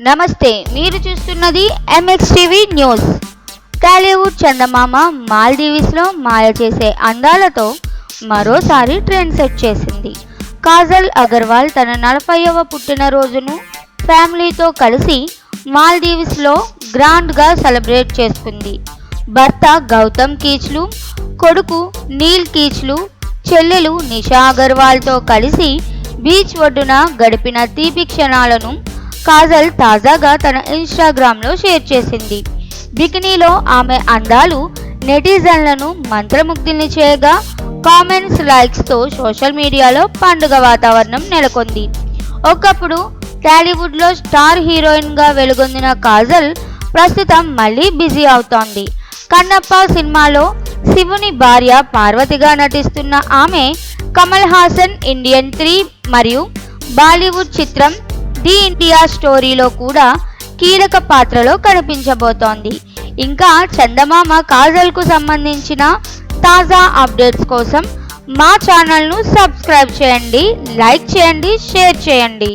నమస్తే మీరు చూస్తున్నది MX TV news Tollywood Chandamama మాల్దీవ్స్లో మాయ చేసే అందాలతో మరోసారి ట్రెండ్ సెట్ చేసింది. కాజల్ అగర్వాల్ తన నలభైవ పుట్టినరోజును ఫ్యామిలీతో కలిసి మాల్దీవ్స్లో గ్రాండ్గా సెలబ్రేట్ చేసుకుంది. భర్త గౌతమ్ కీచ్లు కొడుకు నీల్ కీచ్లు చెల్లెలు నిషా అగర్వాల్తో కలిసి బీచ్ ఒడ్డున గడిపిన తీపి క్షణాలను కాజల్ తాజాగా తన ఇన్స్టాగ్రామ్లో షేర్ చేసింది. బికినీలో ఆమె అందాలు నెటిజన్లను మంత్రముగ్ధుల్ని చేయగా కామెంట్స్ లైక్స్తో సోషల్ మీడియాలో పండుగ వాతావరణం నెలకొంది. ఒకప్పుడు టాలీవుడ్లో స్టార్ హీరోయిన్గా వెలుగొందిన కాజల్ ప్రస్తుతం మళ్ళీ బిజీ అవుతోంది. కన్నప్ప సినిమాలో శివుని భార్య పార్వతిగా నటిస్తున్న ఆమె కమల్ హాసన్ ఇండియన్ త్రీ మరియు బాలీవుడ్ చిత్రం ది ఇండియా స్టోరీలో కూడా కీలక పాత్రలో కనిపించబోతోంది. ఇంకా చందమామ కాజల్కు సంబంధించిన తాజా అప్డేట్స్ కోసం మా ఛానల్ను సబ్స్క్రైబ్ చేయండి లైక్ చేయండి షేర్ చేయండి.